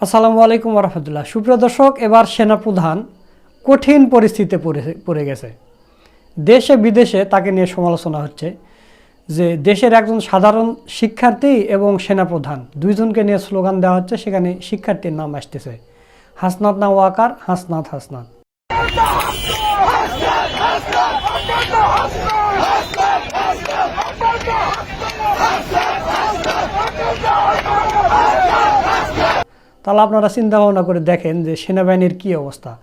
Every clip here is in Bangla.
আসসালামু আলাইকুম রহমতুল্লাহ সুপ্রিয় দর্শক এবার সেনাপ্রধান কঠিন পরিস্থিতিতে পড়ে পড়ে গেছে দেশে বিদেশে তাকে নিয়ে সমালোচনা হচ্ছে যে দেশের একজন সাধারণ শিক্ষার্থী এবং সেনাপ্রধান দুইজনকে নিয়ে স্লোগান দেওয়া হচ্ছে সেখানে শিক্ষার্থীর নাম আসতেছে হাসনাত না ওয়াকার হাসনাত হাসনাত তাহলে আপনারা চিন্তা ভাবনা করে দেখেন যে সেনাবাহিনীর কী অবস্থা।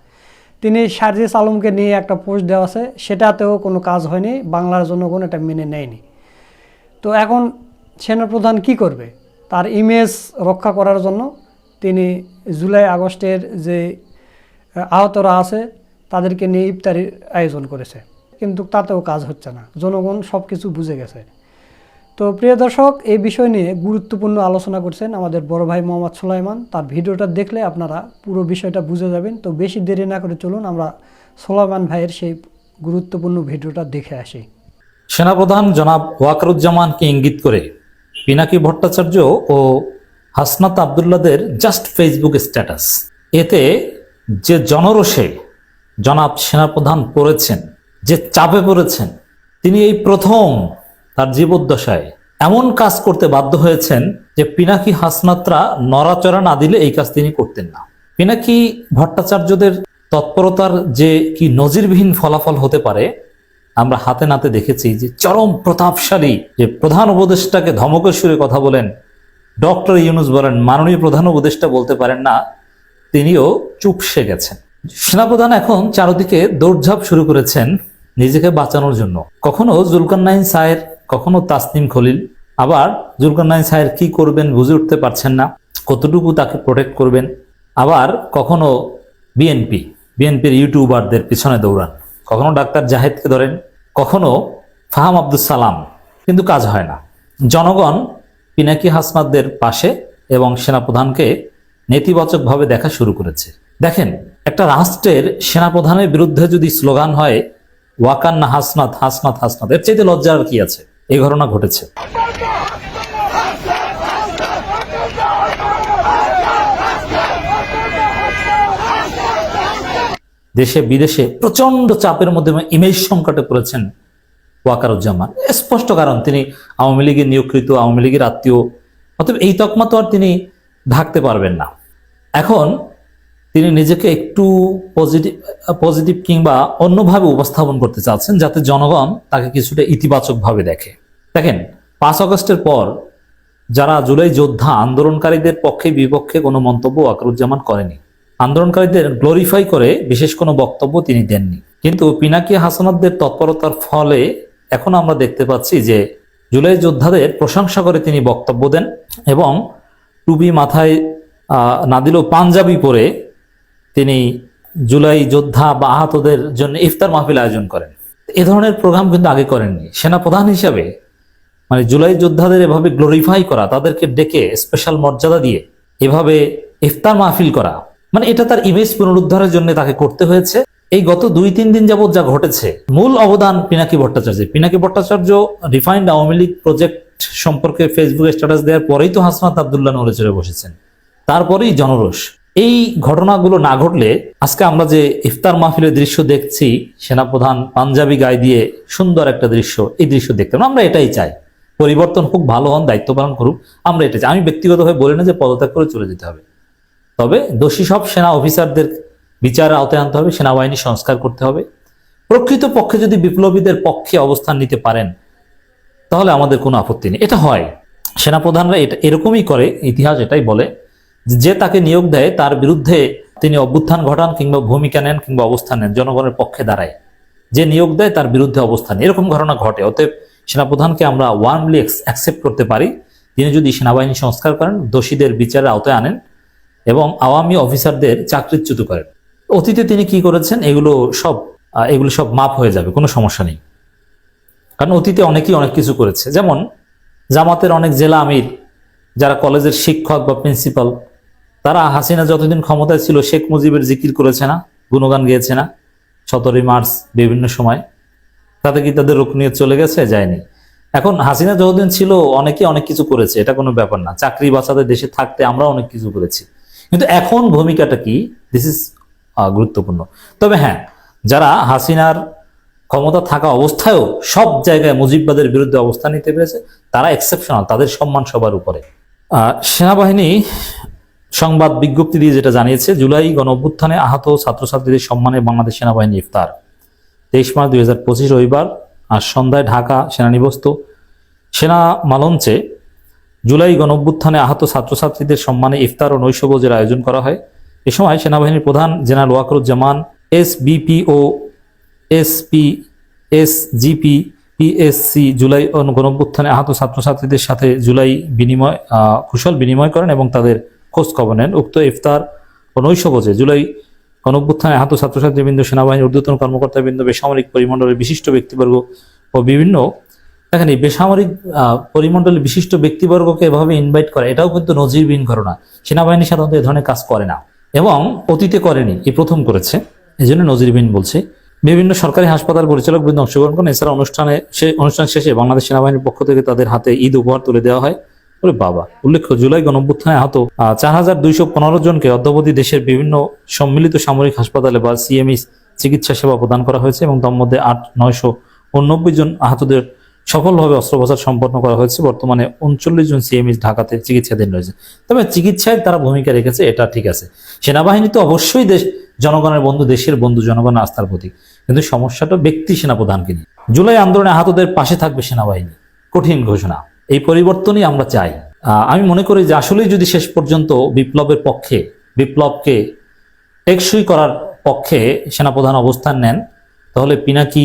তিনি সার্জিস আলমকে নিয়ে একটা পোস্ট দেওয়া আছে, সেটাতেও কোনো কাজ হয়নি, বাংলার জনগণ এটা মেনে নেয়নি। তো এখন সেনাপ্রধান কি করবে? তার ইমেজ রক্ষা করার জন্য তিনি জুলাই আগস্টের যে আহতরা আছে, তাদেরকে নিয়ে ইফতারির আয়োজন করেছে। কিন্তু তাতেও কাজ হচ্ছে না। জনগণ সব কিছু বুঝে গেছে। তো প্রিয় দর্শক এই বিষয় নিয়ে গুরুত্বপূর্ণ আলোচনা করছেন আমাদের বড় ভাই মোহাম্মদ সোলাইমান। তার ভিডিওটা দেখলে আপনারা পুরো বিষয়টা বুঝে যাবেন। তো বেশি দেরি না করে চলুন, আমরা সুলাইমান ভাইয়ের সেই গুরুত্বপূর্ণ ভিডিওটা দেখে আসি। সেনাপ্রধান জনাব ওয়াকারুজ্জামানকে ইঙ্গিত করে, পিনাকি ভট্টাচার্য ও হাসনাত আবদুল্লাদের জাস্ট ফেসবুক স্ট্যাটাস। এতে যে জনরোষে জনাব সেনাপ্রধান পড়েছেন, যে চাপে পড়েছেন, তিনি এই প্রথম তার জীবদ্দশায়। এমন কাজ করতে বাধ্য হয়েছেন যে পিনাকি হাসনাত্রা নড়াচড়া না দিলে এই কাজ তিনি করতেন না। পিনাকি ভট্টাচার্যদের তৎপরতার যে কি নজিরবিহীন ফলাফল হতে পারে, আমরা হাতে নাতে দেখেছি যে চরম প্রতাপশালী যে প্রধান উপদেষ্টাকে ধমকের সুরে কথা বলেন ডক্টর ইউনুস বলেন, মাননীয় প্রধান উপদেষ্টা বলতে পারেন না, তিনিও চুপসে গেছেন। সেনাপ্রধান এখন চারদিকে দৌড়ঝাঁপ শুরু করেছেন নিজেকে বাঁচানোর জন্য। কখনো জুলকান্নাইন সায়ের কখনো তাসনিম খলিল। আবার জুলকান্নাইন সায়ের কি করবেন বুঝে উঠতে পারছেন না। কতটুকু তাকে প্রোটেক্ট করবেন? আবার কখনো বিএনপি বিএনপির ইউটিউবারদের পিছনে দৌড়ান। কখনো ডাক্তার জাহেদকে ধরেন, কখনো ফাহাম আব্দুল সালাম। কিন্তু কাজ হয় না। জনগণ পিনাকি হাসনাতদের পাশে এবং সেনাপ্রধানকে নেতিবাচকভাবে দেখা শুরু করেছে। দেখেন, একটা রাষ্ট্রের সেনাপ্রধানের বিরুদ্ধে যদি স্লোগান হয়, ওয়াকান্না হাসনাত হাসনাত হাসনাত, এর চাইতে লজ্জার কি আছে? এই ঘটনা ঘটেছে। দেশে বিদেশে প্রচণ্ড চাপের মধ্যে ইমেজ সংকটে পড়েছেন ওয়াকারুজ্জামান। স্পষ্ট কারণ, তিনি আওয়ামী লীগের নিয়োগকৃত, আওয়ামী লীগের আত্মীয়, অতএব এই তকমা তো আর তিনি ঢাকতে পারবেন না। এখন তিনি নিজেকে একটু পজিটিভ পজিটিভ কিংবা অন্যভাবে উপস্থাপন করতে চাচ্ছেন যাতে জনগণ তাকে কিছুটা ইতিবাচকভাবে দেখে। দেখেন, পাঁচ আগস্টের পর যারা জুলাই যোদ্ধা আন্দোলনকারীদের পক্ষে বিপক্ষে কোনো মন্তব্য ওয়াকারুজ্জামান করেনি। আন্দোলনকারীদের গ্লোরিফাই করে বিশেষ কোনো বক্তব্য তিনি দেননি। কিন্তু পিনাকি হাসানাতদের তৎপরতার ফলে এখন আমরা দেখতে পাচ্ছি যে জুলাই যোদ্ধাদের প্রশংসা করে তিনি বক্তব্য দেন এবং টুপি মাথায় না দিলেও পাঞ্জাবি পরে তিনি জুলাই যোদ্ধা বা আহতদের জন্য ইফতার মাহফিল আয়োজন করেন। এ ধরনের প্রোগ্রাম কিন্তু আগে করেননি। সেনাপ্রধান হিসাবে মানে জুলাই যোদ্ধাদের এভাবে গ্লোরিফাই করা, তাদেরকে ডেকে স্পেশাল মর্যাদা দিয়ে এভাবে ইফতার মাহফিল করা মানে এটা তার ইমেজ পুনরুদ্ধারের জন্য তাকে করতে হয়েছে। এই গত দুই তিন দিন যাবৎ যা ঘটেছে, মূল অবদান পিনাকি ভট্টাচার্য। পিনাকি ভট্টাচার্য রিফাইন্ড আওয়ামী লীগ প্রজেক্ট সম্পর্কে ফেসবুকে স্ট্যাটাস দেওয়ার পরেই তো হাসনাত আবদুল্লাহ নড়ে চড়ে বসেছেন। তারপরেই জনরোষ। এই ঘটনাগুলো না ঘটলে আজকে আমরা যে ইফতার মাহফিলের দৃশ্য দেখছি, সেনাপ্রধান পাঞ্জাবি গায়ে দিয়ে সুন্দর একটা দৃশ্য, এই দৃশ্য দেখতাম আমরা এটাই চাই। পরিবর্তন হোক, ভালো হন, দায়িত্ব পালন করুক, আমরা এটা চাই। আমি ব্যক্তিগতভাবে বলি না যে পদত্যাগ করে চলে যেতে হবে। তবে দোষী সব সেনা অফিসারদের বিচারের আওতায় আনতে হবে, সেনাবাহিনী সংস্কার করতে হবে। প্রকৃত পক্ষে যদি বিপ্লবীদের পক্ষে অবস্থান নিতে পারেন, তাহলে আমাদের কোনো আপত্তি নেই। এটা হয়। সেনাপ্রধানরা এটা এরকমই করে, ইতিহাস এটাই বলে। যে তাকে নিয়োগ দেয়, তার বিরুদ্ধে তিনি অভ্যুত্থান ঘটান কিংবা ভূমিকা নেন কিংবা অবস্থান নেন, জনগণের পক্ষে দাঁড়ায়। যে নিয়োগ দেয়, তার বিরুদ্ধে অবস্থান এরকম ঘটনা ঘটে। অতএব সেনাপ্রধানকে আমরা ওয়ার্মলি অ্যাকসেপ্ট করতে পারি। তিনি যদি সেনাবাহিনী সংস্কার করেন, দোষীদের বিচারের আওতায় আনেন এবং আওয়ামী অফিসারদের চাকরিচ্যুত করেন। অতীতে তিনি কি করেছেন? এগুলো সব এগুলো সব মাপ হয়ে যাবে, কোনো সমস্যা নেই। কারণ অতীতে অনেকেই অনেক কিছু করেছে। যেমন জামাতের অনেক জেলা আমির, যারা কলেজের শিক্ষক বা প্রিন্সিপাল তারা হাসিনা যতদিন ক্ষমতায় ছিল, শেখ মুজিবের জিকির করেছে না, গুণগান গেয়েছে না, সতেরোই মার্চ বিভিন্ন সময়। তাতে কি তাদের রোগ নিয়ে চলে গেছে? যায়নি। এখন হাসিনা যতদিন ছিল, অনেকে অনেক কিছু করেছে, এটা কোনো ব্যাপার না। চাকরি বাঁচাতে দেশে থাকতে আমরা অনেক কিছু করেছি। কিন্তু এখন ভূমিকাটা কি? দিস ইজ গুরুত্বপূর্ণ। তবে হ্যাঁ যারা হাসিনার ক্ষমতা থাকা অবস্থায়ও সব জায়গায় মুজিববাদের বিরুদ্ধে অবস্থান নিতে পেরেছে, তারা এক্সেপশনাল তাদের সম্মান সবার উপরে। সেনাবাহিনী সংবাদ বিজ্ঞপ্তি দিয়ে যেটা জানিয়েছে, জুলাই গণ অভ্যুত্থানে আহত ছাত্রছাত্রীদের সম্মানে বাংলাদেশ সেনাবাহিনী ইফতার। তেইশ মার্চ দুই হাজার পঁচিশ রবিবার আর সন্ধ্যায় ঢাকা সেনানিবস্ত সেনা মালঞ্চে জুলাই গণ অভ্যুত্থানে আহত ছাত্রছাত্রীদের সম্মানে ইফতার ও নৈশভোজের আয়োজন করা হয়। এ সময় সেনাবাহিনীর প্রধান general Wakeruzzaman S BPO SP S GP PSC July গণঅভ্যুত্থানে আহত ছাত্রছাত্রীদের সাথে জুলাই বিনিময় কুশল বিনিময় করেন এবং তাদের খোঁজ খবর নেন। উক্ত ইফতার ও নৈশভোজে জুলাই গণঅভ্যুত্থানে আহত ছাত্রছাত্রীবৃন্দ সেনাবাহিনীর ঊর্ধ্বতন কর্মকর্তাবৃন্দ, বেসামরিক পরিমণ্ডলের বিশিষ্ট ব্যক্তিবর্গ ও বিভিন্ন দেখেন এই বেসামরিক পরিমণ্ডলের বিশিষ্ট ব্যক্তিবর্গকে এভাবে ইনভাইট করা, এটাও কিন্তু নজিরবিহীন ঘটনা। সেনাবাহিনী সাধারণত এ ধরনের কাজ করে না এবং অতীতে করেনি এই প্রথম করেছে এই জন্য নজিরবিহীন বলছে। বিভিন্ন সরকারি হাসপাতাল পরিচালক বৃন্দ অংশগ্রহণ করেন। এছাড়া অনুষ্ঠানে সে, অনুষ্ঠান শেষে বাংলাদেশ সেনাবাহিনীর পক্ষ থেকে তাদের হাতে ঈদ উপহার তুলে দেওয়া হয়। ওরে বাবা, উল্লেখ্য, জুলাই গণঅভ্যুত্থানে আহত চার হাজার দুইশো পনেরো জনকে অদ্যাবধি দেশের বিভিন্ন সম্মিলিত সামরিক হাসপাতালে বা সিএমই চিকিৎসা সেবা প্রদান করা হয়েছে এবং তার মধ্যে আট, নয়শো জন আহতদের সফলভাবে অস্ত্রোপচার সম্পন্ন করা হয়েছে। বর্তমানে উনচল্লিশ জন সিএমই ঢাকাতে চিকিৎসাধীন রয়েছে। তবে চিকিৎসায় তারা ভূমিকা রেখেছে, এটা ঠিক আছে। সেনাবাহিনী তো অবশ্যই দেশ, জনগণের বন্ধু, দেশের বন্ধু, জনগণের আস্থার প্রতীক। কিন্তু সমস্যাটা ব্যক্তি সেনাপ্রধানকে নিয়ে। জুলাই আন্দোলনে আহতদের পাশে থাকবে সেনাবাহিনী। কঠিন ঘোষণা। এই পরিবর্তনই আমরা চাই। আমি মনে করি যে আসলেই যদি শেষ পর্যন্ত বিপ্লবের পক্ষে, বিপ্লবকে টেকসই করার পক্ষে সেনাপ্রধান অবস্থান নেন, তাহলে পিনাকি,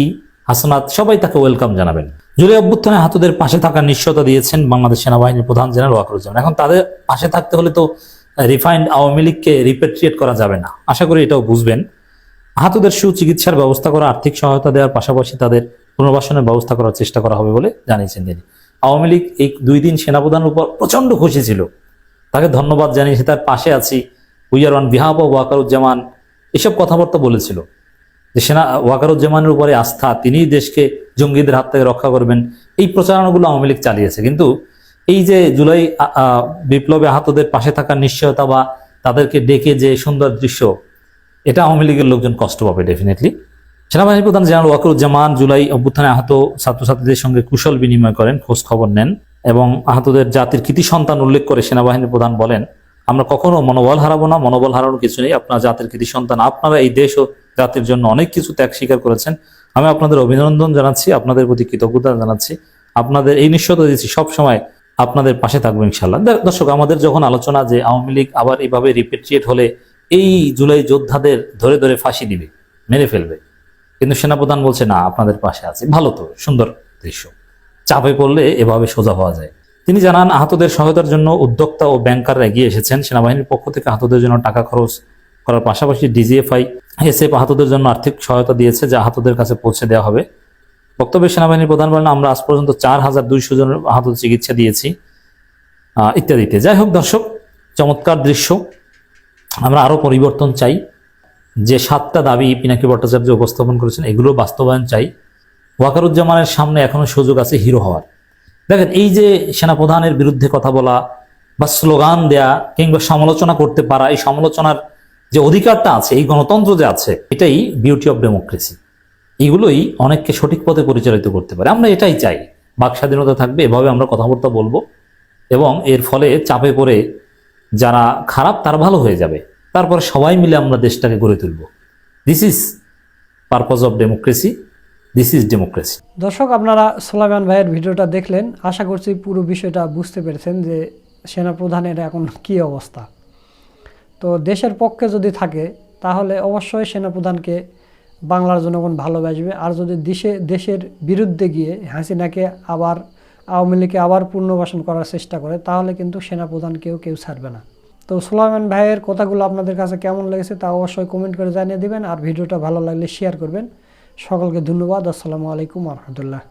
হাসনাত সবাই তাকে ওয়েলকাম জানাবেন। জুলাই অভ্যুত্থানে হাতদের পাশে থাকার নিশ্চয়তা দিয়েছেন বাংলাদেশ সেনাবাহিনীর প্রধান জেনারেল ওয়াকরুজ্জামান এখন তাদের পাশে থাকতে হলে তো রিফাইন্ড আওয়ামী লীগকে রিপেট্রিয়েট করা যাবে না। আশা করি এটাও বুঝবেন। আহতদের সুচিকিৎসার ব্যবস্থা করা, আর্থিক সহায়তা দেওয়ার পাশাপাশি তাদের পুনর্বাসনের ব্যবস্থা করার চেষ্টা করা হবে বলে জানিয়েছেন তিনি। আওয়ামী লীগ এই দুই দিন সেনাপ্রধানের উপর প্রচণ্ড খুশি ছিল। তাকে ধন্যবাদ জানিয়েছি তার পাশে আছি। We are on behalf Wakeruzzaman. এসব কথাবার্তা বলেছিল। যে সেনা, ওয়াকারুজ্জামানের উপরে আস্থা তিনি দেশকে জঙ্গিদের হাত থেকে রক্ষা করবেন, এই প্রচারণাগুলো আওয়ামী লীগ চালিয়েছে। কিন্তু এই যে জুলাই বিপ্লবে আহতদের পাশে থাকার নিশ্চয়তা বা তাদেরকে ডেকে যে সুন্দর দৃশ্য, এটা আওয়ামী লীগের লোকজন কষ্ট পাবে ডেফিনেটলি সেনাবাহিনী প্রধান জেনারেল ওয়াকরুজ্জামান জুলাই অভ্যুত্থানে আহত ছাত্রছাত্রীদের সঙ্গে কুশল বিনিময় করেন, খোঁজ খবর নেন এবং আহতদের জাতির কৃতি সন্তান উল্লেখ করে সেনাবাহিনী প্রধান বলেন, আমরা কখনো মনোবল হারাবো না, মনোবল হারানোর কিছু নেই। আপনার জাতির কৃতি সন্তান, আপনারা এই দেশ ও জাতির জন্য অনেক কিছু ত্যাগ স্বীকার করেছেন। আমি আপনাদের অভিনন্দন জানাচ্ছি, আপনাদের প্রতি কৃতজ্ঞতা জানাচ্ছি। আপনাদের এই নিশ্চয়তা দিচ্ছি সবসময় আপনাদের পাশে থাকব ইনশাল্লাহ দর্শক, আমাদের যখন আলোচনা যে আওয়ামী লীগ আবার এভাবে রিপেট্রিয়েট হলে, এই জুলাই যোদ্ধাদের ধরে ধরে ফাঁসি দিবে, মেরে ফেলবে। কিন্তু সেনাপ্রধান বলছে, না, আপনাদের পাশে আছে। ভালো তো, সুন্দর দৃশ্য। চাপে পড়লে এভাবে সোজা হওয়া যায়। তিনি জানান, আহতদের সহায়তার জন্য উদ্যোক্তা ও ব্যাংকাররা এগিয়ে এসেছেন। সেনাবাহিনীর পক্ষ থেকে আহতদের জন্য টাকা খরচ করার পাশাপাশি ডিজিএফআই, এসএফ আহতদের জন্য আর্থিক সহায়তা দিয়েছে, যা আহতদের কাছে পৌঁছে দেওয়া হবে। বক্তব্যে সেনাবাহিনীর প্রধান বলেন, আমরা আজ পর্যন্ত চার হাজার দুইশো জনের আহত চিকিৎসা দিয়েছি। ইত্যাদিতে। যাই হোক দর্শক, চমৎকার দৃশ্য। আমরা আরও পরিবর্তন চাই। যে সাতটা দাবি পিনাকি ভট্টাচার্য উপস্থাপন করেছেন, এগুলো বাস্তবায়ন চাই। ওয়াকারুজ্জামানের সামনে এখনও সুযোগ আছে হিরো হওয়ার। দেখেন, এই যে সেনাপ্রধানের বিরুদ্ধে কথা বলা বা স্লোগান দেয়া কিংবা সমালোচনা করতে পারা, এই সমালোচনার যে অধিকারটা আছে, এই গণতন্ত্র যে আছে, এটাই বিউটি অফ ডেমোক্রেসি এগুলোই অনেককে সঠিক পথে পরিচালিত করতে পারে। আমরা এটাই চাই। বাক স্বাধীনতা থাকবে, এভাবে আমরা কথাবার্তা বলব। এবং এর ফলে চাপে পড়ে যারা খারাপ, তার ভালো হয়ে যাবে। তারপরে সবাই মিলে আমরা দেশটাকে গড়ে তুলব। This is purpose of democracy this is democracy দর্শক, আপনারা সোলাইমান ভাইয়ের ভিডিওটা দেখলেন। আশা করছি পুরো বিষয়টা বুঝতে পেরেছেন যে সেনাপ্রধানের এখন কী অবস্থা। তো দেশের পক্ষে যদি থাকে, তাহলে অবশ্যই সেনাপ্রধানকে বাংলার জনগণ ভালোবাসবে। আর যদি দেশে, দেশের বিরুদ্ধে গিয়ে হাসিনাকে আবার, আওয়ামী লীগকে আবার পুনর্বাসন করার চেষ্টা করে, তাহলে কিন্তু সেনাপ্রধানকেও কেউ ছাড়বে না। তো সোলাইমান ভাইয়ের কথাগুলো আপনাদের কাছে কেমন লেগেছে তা অবশ্যই কমেন্ট করে জানিয়ে দেবেন, আর ভিডিওটা ভালো লাগলে শেয়ার করবেন। সকলকে ধন্যবাদ, আসসালামু আলাইকুম রহমতুল্লাহ।